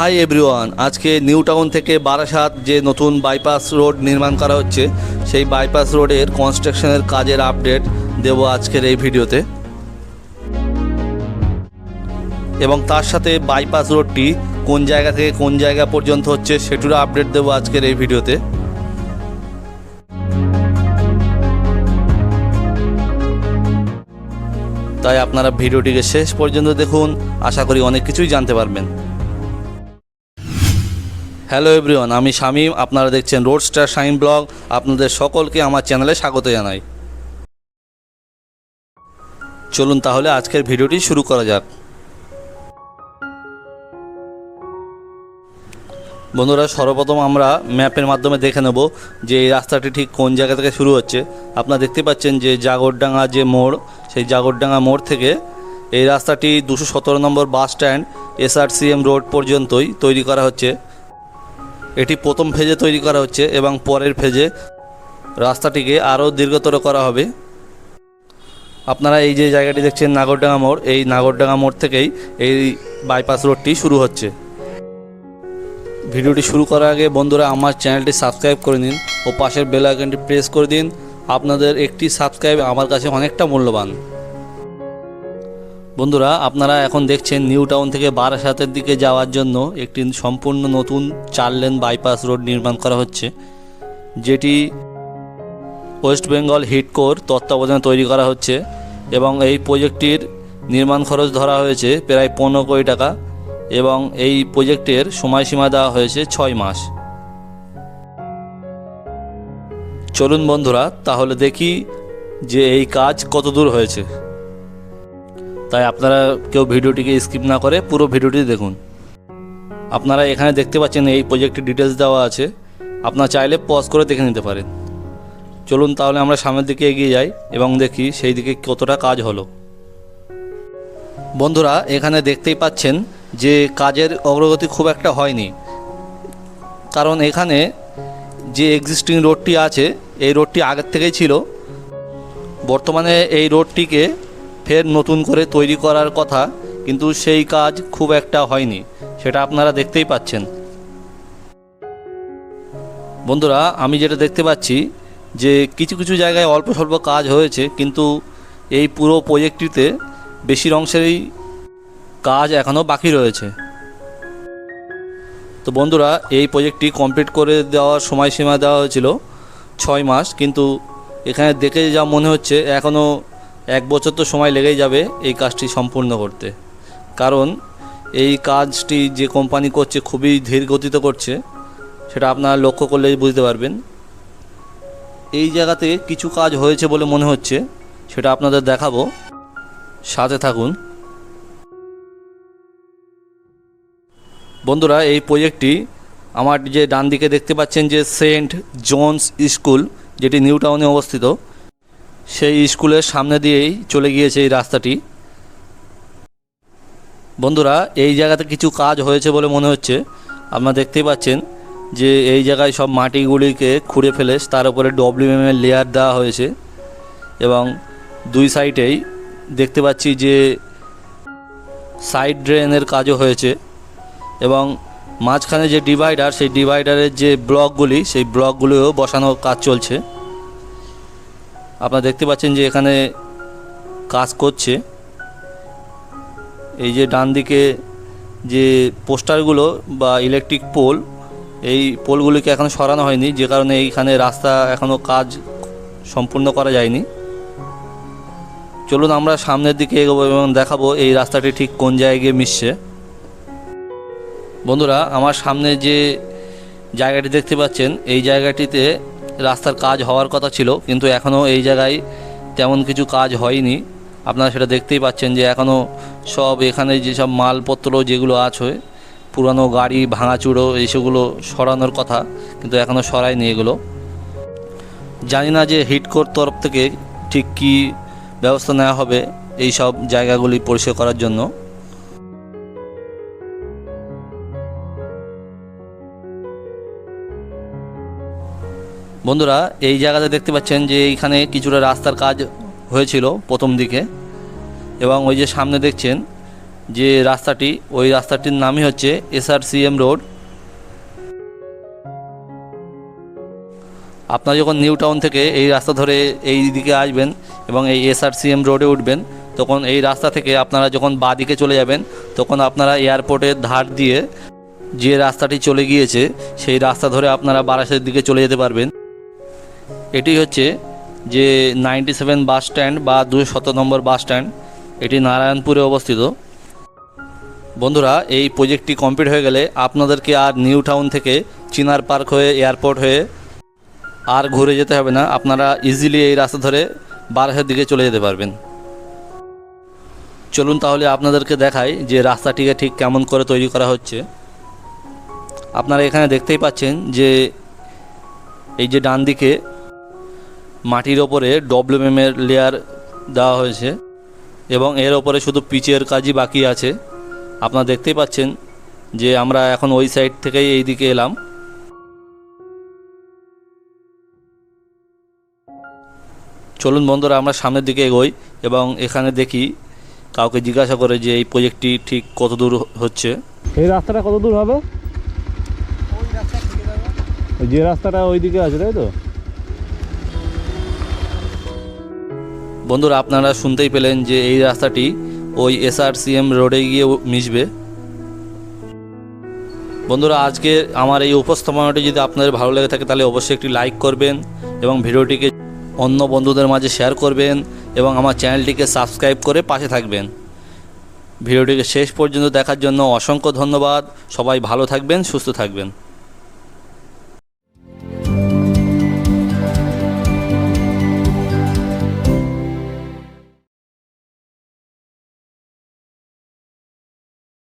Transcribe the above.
High everyone, আজকে new town থেকে বারাসাত যে নতুন বাইপাস রোড নির্মাণ করা হচ্ছে, সেই বাইপাস রোডের কনস্ট্রাকশনের কাজের আপডেট দেব আজকের এই ভিডিওতে। এবং তার সাথে বাইপাস রোডটি কোন জায়গা থেকে কোন জায়গা পর্যন্ত হচ্ছে সেটিরও আপডেট দেবো আজকের এই ভিডিওতে। তাই আপনারা ভিডিওটিকে শেষ পর্যন্ত দেখুন, আশা করি অনেক কিছুই জানতে পারবেন। হ্যালো এভরিওয়ান আমি শামীম, আপনারা দেখছেন রোড স্টার শাইন ব্লগ আপনাদের সকলকে আমার চ্যানেলে স্বাগত জানাই। চলুন তাহলে আজকের ভিডিওটি শুরু করা যাক। বন্ধুরা, সর্বপ্রথম আমরা ম্যাপের মাধ্যমে দেখে নেব যে এই রাস্তাটি ঠিক কোন জায়গা থেকে শুরু হচ্ছে। আপনারা দেখতে পাচ্ছেন যে জাগরডাঙ্গা যে মোড়, সেই জাগরডাঙ্গা মোড় থেকে এই রাস্তাটি দুশো সতেরো নম্বর বাস স্ট্যান্ড এসআরসিএম রোড পর্যন্তই তৈরি করা হচ্ছে। এটি প্রথম ফেজে তৈরি করা হচ্ছে এবং পরের ফেজে রাস্তাটিকে আরও দীর্ঘতর করা হবে। আপনারা এই যে জায়গাটি দেখছেন নাগরডাঙ্গা মোড়, এই নাগরডাঙ্গা মোড় থেকেই এই বাইপাস রোডটি শুরু হচ্ছে। ভিডিওটি শুরু করার আগে বন্ধুরা আমার চ্যানেলটি সাবস্ক্রাইব করে নিন ও পাশের বেল আইকনটি প্রেস করে দিন। আপনাদের একটি সাবস্ক্রাইব আমার কাছে অনেকটা মূল্যবান। বন্ধুরা, আপনারা এখন দেখছেন নিউ টাউন থেকে বারাসাতের দিকে যাওয়ার জন্য একটি সম্পূর্ণ নতুন চার লেন বাইপাস রোড নির্মাণ করা হচ্ছে, যেটি ওয়েস্ট বেঙ্গল হিটকোর তত্ত্বাবধানে তৈরি করা হচ্ছে এবং এই প্রজেক্টটির নির্মাণ খরচ ধরা হয়েছে প্রায় পনেরো কোটি টাকা এবং এই প্রজেক্টের সময়সীমা দেওয়া হয়েছে ছয় মাস। চলুন বন্ধুরা, তাহলে দেখি যে এই কাজ কত দূর হয়েছে। তাই আপনারা কেউ ভিডিওটিকে স্কিপ না করে পুরো ভিডিওটি দেখুন। আপনারা এখানে দেখতে পাচ্ছেন এই প্রজেক্টের ডিটেলস দেওয়া আছে। আপনারা চাইলে পজ করে দেখে নিতে পারেন। চলুন তাহলে আমরা সামনের দিকে এগিয়ে যাই এবং দেখি সেই দিকে কতটা কাজ হলো। বন্ধুরা, এখানে দেখতেই পাচ্ছেন যে কাজের অগ্রগতি খুব একটা হয়নি। কারণ এখানে যে এক্সিস্টিং রোডটি আছে, এই রোডটি আগের থেকেই ছিল। বর্তমানে এই রোডটিকে ফের নতুন করে তৈরি করার কথা, কিন্তু সেই কাজ খুব একটা হয়নি, সেটা আপনারা দেখতেই পাচ্ছেন। বন্ধুরা, আমি যেটা দেখতে পাচ্ছি যে কিছু কিছু জায়গায় অল্প স্বল্প কাজ হয়েছে, কিন্তু এই পুরো প্রজেক্টটিতে বেশির অংশেরই কাজ এখনও বাকি রয়েছে। তো বন্ধুরা, এই প্রজেক্টটি কমপ্লিট করে দেওয়ার সময়সীমা দেওয়া হয়েছিল ছয় মাস, কিন্তু এখানে দেখে যা মনে হচ্ছে এখনও এক বছর তো সময় লেগেই যাবে এই কাজটি সম্পূর্ণ করতে। কারণ এই কাজটি যে কোম্পানি করছে খুবই ধীর গতিতে করছে, সেটা আপনারা লক্ষ্য করলেই বুঝতে পারবেন। এই জায়গাতে কিছু কাজ হয়েছে বলে মনে হচ্ছে, সেটা আপনাদের দেখাবো। সাথে থাকুন। বন্ধুরা, এই প্রজেক্টটি আমার যে ডান দিকে দেখতে পাচ্ছেন যে সেন্ট জোনস স্কুল, যেটি নিউ টাউনে অবস্থিত সেই স্কুলের সামনে দিয়েই চলে গিয়েছে এই রাস্তাটি। বন্ধুরা, এই জায়গাতে কিছু কাজ হয়েছে বলে মনে হচ্ছে। আপনারা দেখতেই পাচ্ছেন যে এই জায়গায় সব মাটিগুলিকে খুঁড়ে ফেলে, তার উপরে ডব্লিউএম এর লেয়ার দেওয়া হয়েছে এবং দুই সাইডেই দেখতে পাচ্ছি যে সাইড ড্রেনের কাজও হয়েছে এবং মাঝখানে যে ডিভাইডার সেই ডিভাইডারের যে ব্লকগুলি সেই ব্লকগুলিও বসানোর কাজ চলছে। আপনারা দেখতে পাচ্ছেন যে এখানে কাজ করছে। এই যে ডান দিকে যে পোস্টারগুলো বা ইলেকট্রিক পোল, এই পোলগুলিকে এখনও সরানো হয়নি, যে কারণে এইখানে রাস্তা এখনও কাজ সম্পূর্ণ করা যায়নি। চলুন আমরা সামনের দিকে এগোবো এবং দেখাবো এই রাস্তাটি ঠিক কোন জায়গায় গিয়ে মিশছে। বন্ধুরা, আমার সামনে যে জায়গাটি দেখতে পাচ্ছেন, এই জায়গাটিতে রাস্তার কাজ হওয়ার কথা ছিল, কিন্তু এখনও এই জায়গায় তেমন কিছু কাজ হয়নি। আপনারা সেটা দেখতেই পাচ্ছেন যে এখনও সব এখানে যেসব মালপত্র যেগুলো আছে, পুরানো গাড়ি ভাঙাচুড়ো এইসবগুলো সরানোর কথা, কিন্তু এখনও সরায়নি এগুলো। জানি না যে হিটকোর তরফ থেকে ঠিক কী ব্যবস্থা নেওয়া হবে এই সব জায়গাগুলি পরিষ্কার করার জন্য। বন্ধুরা, এই জায়গাতে দেখতে পাচ্ছেন যে এইখানে কিছুটা রাস্তার কাজ হয়েছিল প্রথম দিকে। এবং ওই যে সামনে দেখছেন যে রাস্তাটি, ওই রাস্তাটির নামই হচ্ছে এসআরসিএম রোড। আপনারা যখন নিউ টাউন থেকে এই রাস্তা ধরে এই দিকে আসবেন এবং এই এসআরসিএম রোডে উঠবেন, তখন এই রাস্তা থেকে আপনারা যখন বাঁ দিকে চলে যাবেন, তখন আপনারা এয়ারপোর্টের ধার দিয়ে যে রাস্তাটি চলে গিয়েছে, সেই রাস্তা ধরে আপনারা বারাসাতের দিকে চলে যেতে পারবেন। এটি হচ্ছে যে নাইনটি সেভেন বাস স্ট্যান্ড বা দুশো শত নম্বর বাস স্ট্যান্ড, এটি নারায়ণপুরে অবস্থিত। বন্ধুরা, এই প্রজেক্টটি কমপ্লিট হয়ে গেলে আপনাদেরকে আর নিউ টাউন থেকে চিনার পার্ক হয়ে, এয়ারপোর্ট হয়ে আর ঘুরে যেতে হবে না। আপনারা ইজিলি এই রাস্তা ধরে বারাসাতের দিকে চলে যেতে পারবেন। চলুন তাহলে আপনাদেরকে দেখাই যে রাস্তাটিকে ঠিক কেমন করে তৈরি করা হচ্ছে। আপনারা এখানে দেখতেই পাচ্ছেন যে এই যে ডান দিকে মাটির ওপরে ডব্লিউএমের লেয়ার দেওয়া হয়েছে এবং এর ওপরে শুধু পিচের কাজই বাকি আছে। আপনারা দেখতেই পাচ্ছেন যে আমরা এখন ওই সাইড থেকেই এই দিকে এলাম। চলুন বন্ধুরা, আমরা সামনের দিকে এগোই এবং এখানে দেখি কাউকে জিজ্ঞাসা করে যে এই প্রজেক্টটি ঠিক কত দূর হচ্ছে। এই রাস্তাটা কত দূর হবে যে রাস্তাটা ওইদিকে আছে, তাই তো? বন্ধুরা, আপনারা শুনতেই পেলেন যে এই রাস্তাটি ওই এসআরসিএম রোডে গিয়ে মিশবে। বন্ধুরা, আজকে আমার এই উপস্থাপনাটি যদি আপনাদের ভালো লেগে থাকে, তাহলে অবশ্যই একটি লাইক করবেন এবং ভিডিওটিকে অন্য বন্ধুদের মাঝে শেয়ার করবেন এবং আমার চ্যানেলটিকে সাবস্ক্রাইব করে পাশে থাকবেন। ভিডিওটিকে শেষ পর্যন্ত দেখার জন্য অসংখ্য ধন্যবাদ। সবাই ভালো থাকবেন, সুস্থ থাকবেন।